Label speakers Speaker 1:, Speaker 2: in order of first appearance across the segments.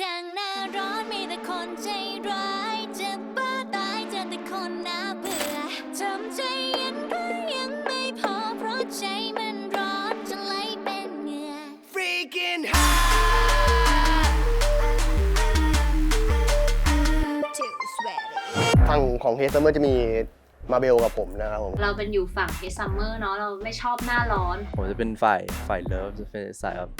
Speaker 1: จังหน้าร้อนมีแต่คนใจร้ายจะบ้าตายเจอแต่คนน่าเบื่อทำใจเย็นก็ยังไม่พอเพราะใจมันร้อนจนไหลเป็นเหงื่อ
Speaker 2: freaking high
Speaker 3: ฝั่งของเฮสเมอร์จะมี มาเบลกับผมนะครับผม
Speaker 4: เราเป็นอยู่ฝั่งเฮซัมเมอร์เนาะเราไม่ชอบหน้าร้อน
Speaker 5: ผมจะเป็นฝ่ายฝ่ายเลิฟจะเป็นสายแบบ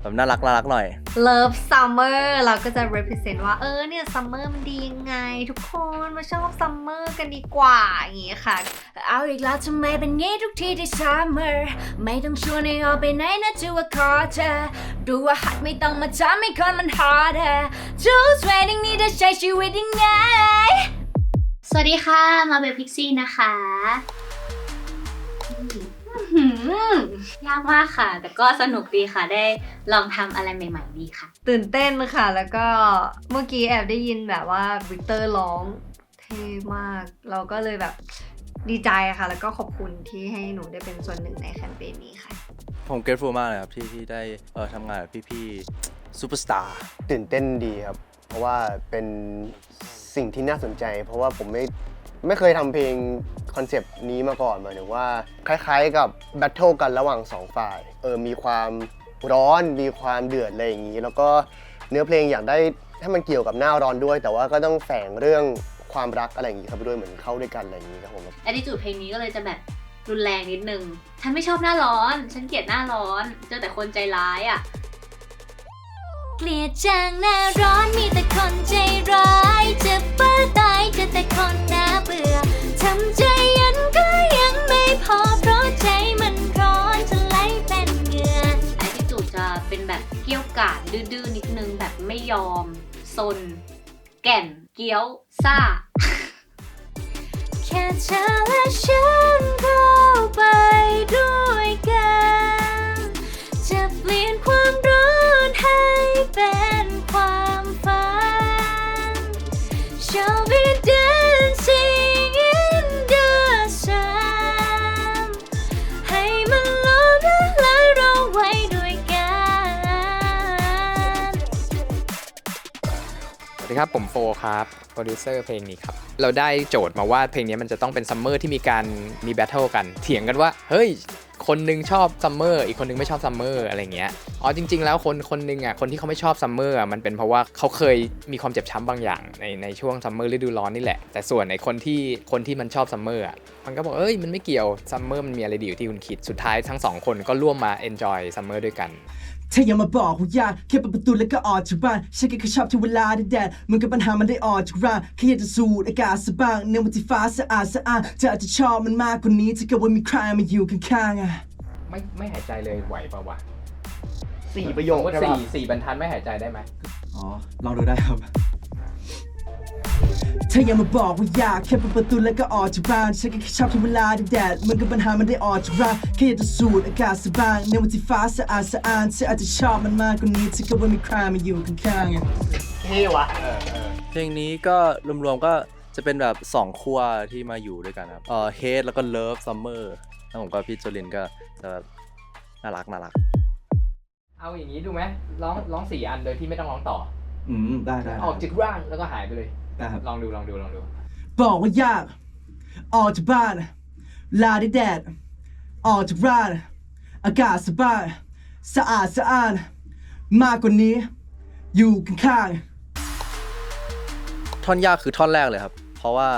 Speaker 5: แบบน่ารักน่ารักหน่อย
Speaker 6: Love Summer เราก็จะ represent ว่าเออเนี่ย Summer มันดียังไง ทุกคนมาชอบ Summer กันดีกว่าอย่างงี้ค่ะ
Speaker 1: เอาอีกแล้วทำไมเป็นงี้ทุกทีที่ summer ไม่ต้องชวนให้ออกไปไหนนะจูว่าขอเธอดูว่าหัดไม่ต้องมาทำให้คนมัน harder Just waiting นี่จะใช้ชีวิตยังไง
Speaker 4: สวัสดีค่ะ มาเบลพิกซี่นะคะอื้อหือยากมากค่ะ แต่ก็สนุกดีค่ะ ได้ลองทำอะไรใหม่ๆดีค่ะ
Speaker 6: ตื่นเต้นค่ะ แล้วก็เมื่อกี้แอบได้ยินแบบว่าวิกเตอร์ร้องเท่มาก เราก็เลยแบบดีใจค่ะ แล้วก็ขอบคุณที่ให้หนูได้เป็นส่วนหนึ่งในแคมเปญนี้ค่ะ
Speaker 5: ผมเกร t ฟูลมากเลยครับ ที่ที่ได้เออทำงานกับพี่ๆซูเปอร์สตาร์
Speaker 3: ตื่นเต้นดีครับ เพราะว่าเป็น สิ่งที่น่าสนใจ เพราะว่าผมไม่ไม่เคยทำเพลงคอนเซปต์นี้มาก่อนหมายถึงว่า คล้ายๆกับแบทเทิลกันระหว่างสองฝ่ายเออมีความร้อนมีความเดือดอะไรอย่างนี้ แล้วก็เนื้อเพลงอยากได้ถ้ามันเกี่ยวกับหน้าร้อนด้วย แต่ว่าก็ต้องแฝงเรื่องความรักอะไรอย่างนี้ครับไปด้วยเหมือนเข้าด้วยกันอะไรอย่างนี้ครับผม
Speaker 4: แอดดิจูดเพลงนี้ก็เลยจะแบบรุนแรงนิดนึง ฉันไม่ชอบหน้าร้อน ฉันเกลียดหน้าร้อน เจอแต่คนใจร้ายอะ
Speaker 1: เกลียดจังหน้าร้อนมีแต่คนใจร้าย จะ ยอม
Speaker 4: ซนแก่น เกี้ยวซ่า
Speaker 1: แค่เธอและฉันเข้าไปด้วย
Speaker 7: ดีครับผมโฟครับโปรดิวเซอร์เพลงนี้ครับ เราได้โจทย์มาว่าเพลงนี้มันจะต้องเป็นซัมเมอร์ที่มีการมีแบทเทิลกัน เถียงกันว่า เฮ้ย คนหนึงชอบซัมเมอร์อีกคนหนึงไม่ชอบซัมเมอร์อะไรเงี้ยอ๋อจริง ๆ แล้วคนคนหนึงอะคนที่เขาไม่ชอบซัมเมอร์อะมันเป็นเพราะว่าเขาเคยมีความเจ็บช้ำบางอย่างในในช่วงซัมเมอร์ฤดูร้อนนี่แหละ แต่ส่วนในคนที่คนที่มันชอบซัมเมอร์อะมันก็บอกเอ้ยมันไม่เกี่ยวซัมเมอร์มันมีอะไรดีอยู่ที่คุณคิดสุดท้ายทั้งสองคนก็ร่วมมาเอนจอยซัมเมอร์ด้วยกัน
Speaker 2: ถ้าอย่ามาบอกว่า ยากแค่เปิดประตูแล้วก็ออกจากบ้านฉันก็แค่ชอบที่เวลาได้แดดมึงกับปัญหามันได้ออกจากร่างแค่อยากจะสูดอากาศสบ้างในวันที่ฟ้าสะอาดสะอาดเธออาจจะชอบมันมากกว่านี้ถ้าเกิดว่ามีใครมาอยู่ข้างๆอะ
Speaker 7: ไม่ไม่หายใจเลยไหวเปล่าวะ
Speaker 3: สี่ประโยค
Speaker 7: ผมว่า
Speaker 3: ใช่ปะ
Speaker 7: สี่สี่บรรทัดไม่หายใจได้ไหม
Speaker 2: อ๋อลองดูได้ครับ ถ้าอย่ามาบอกว่ายากแค่เปิดประตูแล้วก็ออกจากบ้านฉันก็แค่ชอบที่เวลาได้แดดมึงกับปัญหามันได้ออกจากร่างแค่อยากจะสูดอากาศสบ้างในวันที่ฟ้าสะอาดสะอาดเธออาจจะชอบมันมากกว่านี้ถ้าเกิดว่ามีใครมาอยู่ข้างๆอะ
Speaker 3: เท่วะ
Speaker 5: เพลงนี้ก็รวมๆก็จะเป็นแบบสองขั้วที่มาอยู่ด้วยกันครับเออเฮดแล้วก็เลิฟซัมเมอร์แล้วผมกับพี่โจลินก็จะแบบน่ารักน่ารัก
Speaker 7: เอาอย่างนี้ดูไหมร้องร้องสี่อันโดยที่ไม่ต้องร้องต่อ
Speaker 2: อืม ได้ได้
Speaker 7: ออกจากร่างแล้วก็หายไปเลย
Speaker 2: ได้ครับ
Speaker 7: ลองดูลองดูลองดู
Speaker 2: บอกว่ายาก ออกจากบ้าน ลาได้แดด ออกจากร้าน อากาศสบาย สะอาดสะอาดมากกว่านี้ อยู่ข้างๆ
Speaker 5: ท่อนยากคือท่อนแรกเลยครับ เพราะว่า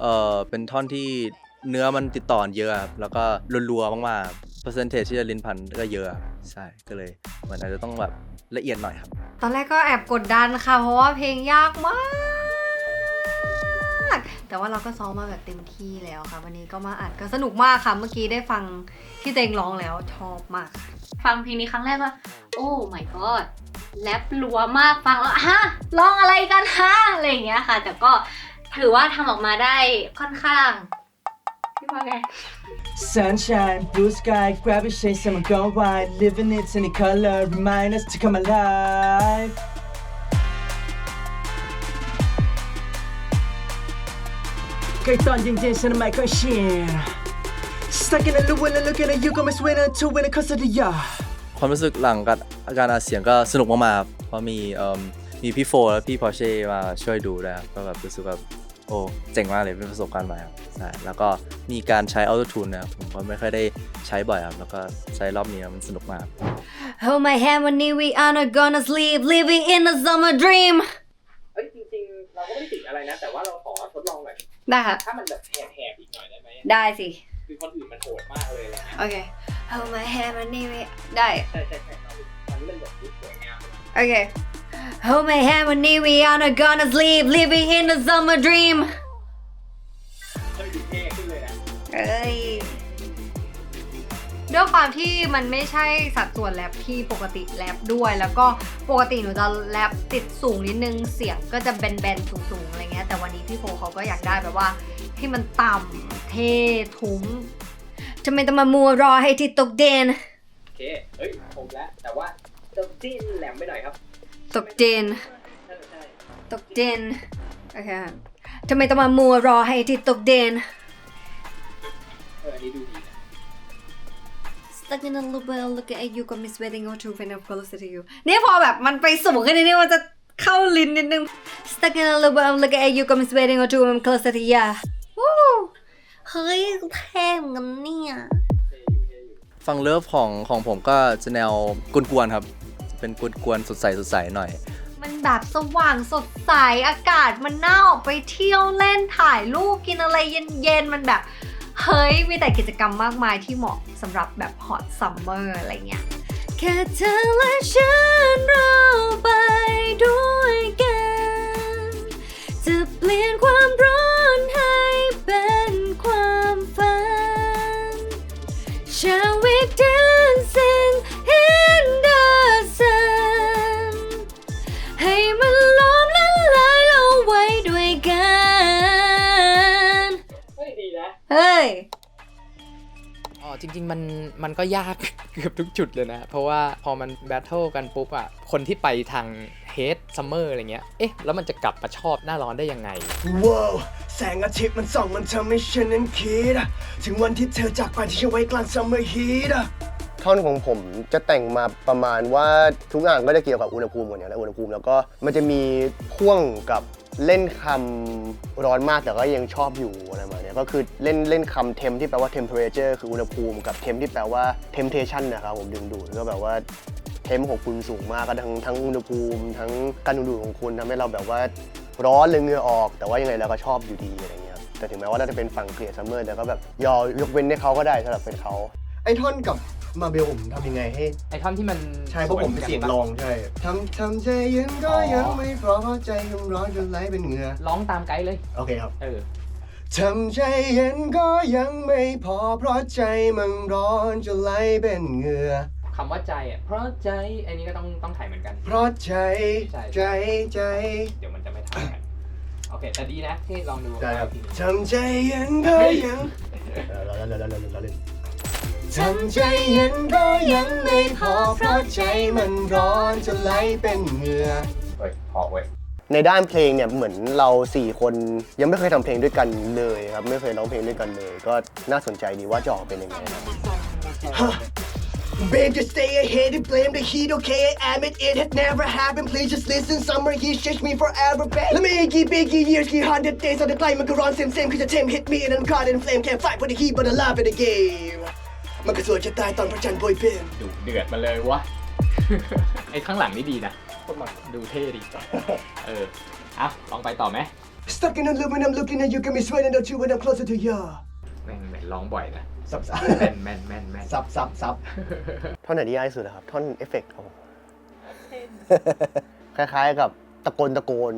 Speaker 5: เออเป็นท่อนที่เนื้อมันติดต่อเยอะครับแล้วก็รัวๆมากๆเปอร์เซนเทจที่จะลิ้นพันก็เยอะครับใช่ก็เลยมันอาจจะต้องแบบละเอียดหน่อยครับ
Speaker 6: ตอนแรกก็แอบกดดันค่ะ เพราะว่าเพลงยากมาก แต่ว่าเราก็ซ้อมมาแบบเต็มที่แล้วค่ะ วันนี้ก็มาอัดก็สนุกมากค่ะ เมื่อกี้ได้ฟังที่เตงร้องแล้วชอบมากค่ะ
Speaker 4: ฟังเพลงนี้ครั้งแรกว่า โอ้ my god แรปรัวมากฟังแล้วฮะร้องอะไรกันฮะอะไรอย่างเงี้ยค่ะ แต่ก็ถือว่าทำออกมาได้ค่อนข้างพี่ว่าไง
Speaker 2: Sunshine, blue sky, grab a shade, summer gone wide, living it in the color, remind us to come alive. Great thought, young James, and my question. Stuck in a loop when I'm looking at you, come as winner to win a custody, yeah.
Speaker 5: ความรู้สึกหลังการการอัดเสียงก็สนุกมากๆครับเพราะมีเอิ่มมีมีพี่โฟและพี่พอเช่มาช่วยดูด้วยครับก็แบบรู้สึกแบบโอ้เจ๋งมากเลยเป็นประสบการณ์ใหม่ครับใช่แล้วก็มีการใช้ออโต้ทูนนะครับผมก็ไม่ค่อยได้ใช้บ่อยครับแล้วก็ใช้รอบนี้ครับมันสนุกมากครับ
Speaker 6: Hold my hand when we are not gonna sleep living in a summer dream
Speaker 7: เอ้ยจริงๆ เราก็ไม่ได้ติดอะไรนะ แต่ว่าเราขอทดลองหน่อย
Speaker 6: ได้ค่ะ
Speaker 7: ถ้ามันแบบแหบๆอีกหน่อยได้ไหม
Speaker 6: ได้สิ
Speaker 7: คือคนอื่นมันโหดมากเลยอะไรเงี้ย
Speaker 6: โอเค Hold my hand when we ได้
Speaker 7: ใช่ใช่ใช่ตอนนี้มันแบบดูสวยงาม
Speaker 6: โอเค Hold my hand when we are not gonna sleep living in a summer dream
Speaker 7: เฮ้ยดูเท่ขึ้นเลยนะ
Speaker 6: เอ้ยด้วยความที่มันไม่ใช่สัดส่วนแรปที่ปกติแรปด้วย แล้วก็ปกติหนูจะแรปติดสูงนิดนึงเสียงก็จะแบนๆสูงๆอะไรเงี้ย แต่วันนี้พี่โฟเขาก็อยากได้แบบว่า ให้มันต่ำเท่ทุ้มจะไม่ต้องมามัวรอให้ที่ตกเดน
Speaker 7: โอเค เฮ้ย ผมแล้ว แต่ว่าเติมจิ้นแหลมไปหน่อยครับ
Speaker 6: ตกเดน
Speaker 7: ใช่ใช่
Speaker 6: ตกเดน โอเคทำไมต้องมามัวรอให้ที่ตกเดน
Speaker 7: เอออันนี้ดูดีนะ
Speaker 6: Stuck in a loop when I look at you got me sweating all through when I'm closer to you เนี่ยพอแบบมันไปสูงขึ้นนิดนึงมันจะ เข้าลิ้นนิดนึง Stuck in a loop when I'm looking at you got me sweating all through when I'm closer to you วู้เฮ้ยเท่เหมือนกันเนี่ย
Speaker 5: ฟังเลิฟของของผมก็จะแนวกวนๆครับ เป็นกวนๆสดใสสดใสหน่อย
Speaker 6: มันแบบสว่างสดใสอากาศมันน่าออกไปเที่ยวเล่นถ่ายรูปกินอะไรเย็นๆ มันแบบ เฮ้ย มีแต่กิจกรรมมากมายที่เหมาะสำหรับแบบฮอตซัมเมอร์อะไรเงี้ย แค่เธอและฉันเราไป ด้วยกัน จะเปลี่ยนความร้อนให้เป็นความฝัน Shall we dancing in the sun ให้มันล้อมละลายเราไว้ด้วยกัน
Speaker 7: เฮ้ยดีนะ
Speaker 6: เฮ้ย
Speaker 7: อ๋อจริง ๆ มันมันก็ยาก เกือบทุกจุดเลยนะ เพราะว่าพอมันแบทเทิลกันปุ๊บอะคนที่ไปทาง เฮดซัมเมอร์อะไรเงี้ย เอ๊ะ แล้วมันจะกลับมาชอบหน้าร้อนได้ยังไง
Speaker 2: ว้าวแสงอาทิตย์มันส่องมันทำให้ฉันนั้นคิดอะถึงวันที่เธอจากไปที่ฉันไว้กลางซัมเมอร์ฮีทอะ
Speaker 3: ท่อนของผมจะแต่งมาประมาณว่าทุกอย่างก็จะเกี่ยวกับอุณหภูมิหมดอย่างและอุณหภูมิแล้วก็มันจะมีพ่วงกับเล่นคำร้อนมากแต่ก็ยังชอบอยู่อะไรประมาณเนี้ยก็คือเล่นเล่นคำเทมที่แปลว่า temperature คืออุณหภูมิกับเทมที่แปลว่า temptation นะครับผมดึงดูดก็แบบว่า เทมของคุณสูงมากก็ทั้งทั้งอุณหภูมิ ทั้งการดึงดูดของคุณทำให้เราแบบว่าร้อนเลยเหงื่อออก แต่ว่ายังไงเราก็ชอบอยู่ดีอะไรเงี้ยครับแต่ถึงแม้ว่าเราจะเป็นฝั่งเกลียดซัมเมอร์แต่ก็แบบยอยกเว้นให้เขาก็ได้สำหรับเป็นเขาไอ้ท่อนกับมาเบลผมทำยังไงให้
Speaker 7: ไอท่อนที่มัน
Speaker 3: ใช่เพราะผมเป็นเสียงรองใช่ทำทำใจเย็นก็ยังไม่พอเพราะใจยังร้อนจนไหลเป็นเหงื่อ
Speaker 7: ร้องตามไกด์เลย
Speaker 3: โอเคครับ
Speaker 7: เออ
Speaker 3: ทำใจเย็นก็ยังไม่พอเพราะใจมันร้อนจนไหลเป็นเหงื่อ
Speaker 7: คำว่าใจอะเพราะใจอันนี้ก็ต้องต้องถ่ายเหมือนกัน
Speaker 3: เพราะใจ
Speaker 7: ใช่
Speaker 3: ใจใจ
Speaker 7: เดี๋ยวมันจะไม่เท่ากัน โอเคแต่ดีนะที่ลองดู
Speaker 3: ได้ครับ
Speaker 7: อีกทีหนึ่ง
Speaker 3: ทำใจเย็นก็ยังเออเราเล่นเราเล่นเราเล่นเราเล่นทำใจเย็นก็ยังไม่พอเพราะใจมันร้อนจนไหลเป็นเหงื่อ
Speaker 7: เฮ้ยพอเว้ย
Speaker 3: ในด้านเพลงเนี่ยเหมือนเราสี่คนยังไม่เคยทำเพลงด้วยกันเลยครับไม่เคยร้องเพลงด้วยกันเลย ก็น่าสนใจดีว่าจะออกเป็นยังไงครับ Babe, just stay ahead and blame the heat, okay? I admit it had never happened. Please just listen. Summer heat changed me forever, babe. Let me Iggy, biggie years, key hundred days on the climb. Go on, same, same, cause the team hit me and I'm caught in flame. Can't fight for the heat, but I love it the game. มันก็สวยจะตายตอนพระจันทร์โปรยเปน
Speaker 7: ดูเดือดมาเลยวะ ไอ้ข้างหลังนี่ดีนะ ดูเท่ดี เอออะลองไปต่อไหม
Speaker 3: Stuck in a loop when I'm looking at you, got me sweating out you when I'm closer to you.
Speaker 7: แม่งเหม็นร้องบ่อยนะ
Speaker 3: ซับซับ
Speaker 7: แม่นแม่นแม่นแม่น
Speaker 3: ซับซับซับท่อนไหนที่ยากที่สุดนะครับ ท่อนเอฟเฟกต์ครับผมคล้ายๆกับตะโกนตะโกน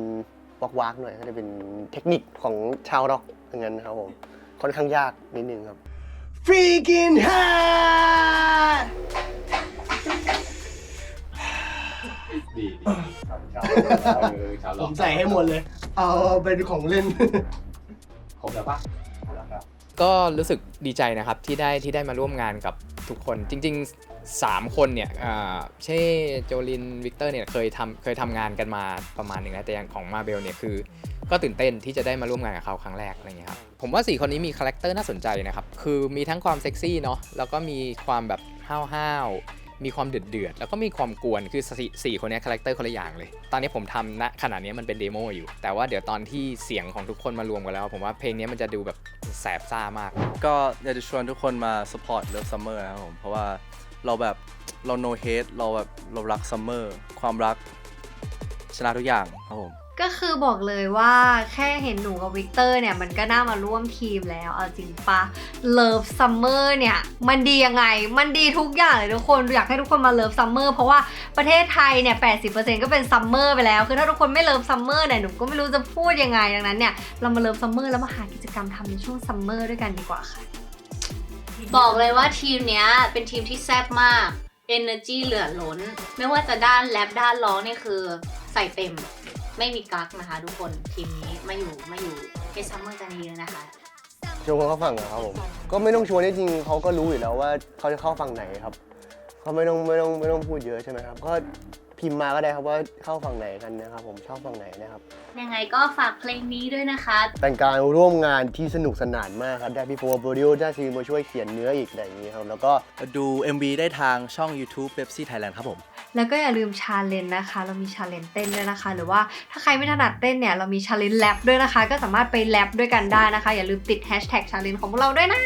Speaker 3: วักวักๆหน่อยก็จะเป็นเทคนิคของชาวร็อกอย่างนั้นครับผมค่อนข้างยากนิดนึงครับ Freaking high
Speaker 7: ดีดีชาวชาวชาว
Speaker 3: ผมใส่ให้หมดเลย เอาเป็นของเล่น
Speaker 7: ครบแล้วปะ ก็รู้สึกดีใจนะครับที่ได้ที่ได้มาร่วมงานกับทุกคนจริง ๆ 3 คนเนี่ยอ่าเช่โจลินวิกเตอร์เนี่ยเคยทำเคยทำงานกันมาประมาณหนึ่งแล้วแต่อย่างของมาเบลเนี่ยคือ ก็ตื่นเต้นที่จะได้มาร่วมงานกับเขาครั้งแรกอะไรเงี้ยครับผมว่า 4 คนนี้มีคาแรคเตอร์น่าสนใจนะครับ คือมีทั้งความเซ็กซี่เนาะแล้วก็มีความแบบห้าวๆ มีความเดือดเดือดแล้วก็มีความกวนคือสี่คนนี้คาแรคเตอร์คนละอย่างเลย ตอนนี้ผมทำณขณะนี้มันเป็นเดโมอยู่ แต่ว่าเดี๋ยวตอนที่เสียงของทุกคนมารวมกันแล้ว ผมว่าเพลงนี้มันจะดูแบบแสบซ่ามาก
Speaker 5: ก็อยากจะชวนทุกคนมา support Love Summer นะครับผม เพราะว่าเราแบบเรา no hate เราแบบเรารัก Summer ความรักชนะทุกอย่างครับผม
Speaker 6: ก็คือบอกเลยว่าแค่เห็นหนูกับวิกเตอร์เนี่ย มันก็น่ามาร่วมทีมแล้ว เอาจริงปะ Love Summer เนี่ย มันดียังไง มันดีทุกอย่างเลยทุกคน อยากให้ทุกคนมา Love Summer เพราะว่าประเทศไทยเนี่ย 80%ก็เป็น Summer ไปแล้ว คือถ้าทุกคนไม่ Love Summer เนี่ย หนูก็ไม่รู้จะพูดยังไง ดังนั้นเนี่ย เรามา Love Summer แล้วมาหากิจกรรมทำในช่วง Summer ด้วยกันดีกว่าค่ะ
Speaker 4: บอกเลยว่าทีมเนี้ยเป็นทีมที่แซ่บมาก Energy เหลือล้น ไม่ว่าจะด้านแรปด้านร้อนี่คือใส่เต็ม ไม่มีกักนะคะ ทุกคนทีมนี้มาอยู่มาอยู่เฮซัมเมอร์กันเยอะนะคะ
Speaker 3: ชวนเขาฟังเหรอครับผมก็ไม่ต้องชวนจริงเขาก็รู้อยู่แล้วว่าเขาจะเข้าฝั่งไหนครับเขาไม่ต้องไม่ต้องไม่ต้องพูดเยอะใช่ไหมครับก็ พิมพ์มาก็ได้ครับว่าเข้าฝั่งไหนกันนะครับผมชอบฝั่งไหนนะครับ
Speaker 4: ยังไงก็ฝากเพลงนี้ด้วยนะคะ
Speaker 3: เป็นการร่วมงานที่สนุกสนานมากครับได้พี่โฟร์โปรดิวได้ซีมาช่วยเขียนเนื้ออีกอะไรอย่างนี้ครับแล้วก็
Speaker 5: ดู MV ได้ทางช่อง YouTube Pepsi Thailand ครับผม
Speaker 6: แล้วก็อย่าลืมชาเลนจ์นะคะ เรามีชาเลนจ์เต้นด้วยนะคะ หรือว่าถ้าใครไม่ถนัดเต้นเนี่ย เรามีชาเลนจ์แรปด้วยนะคะ ก็สามารถไปแรปด้วยกันได้นะคะ อย่าลืมติดแฮชแท็กชาเลนจ์ของพวกเราด้วยนะ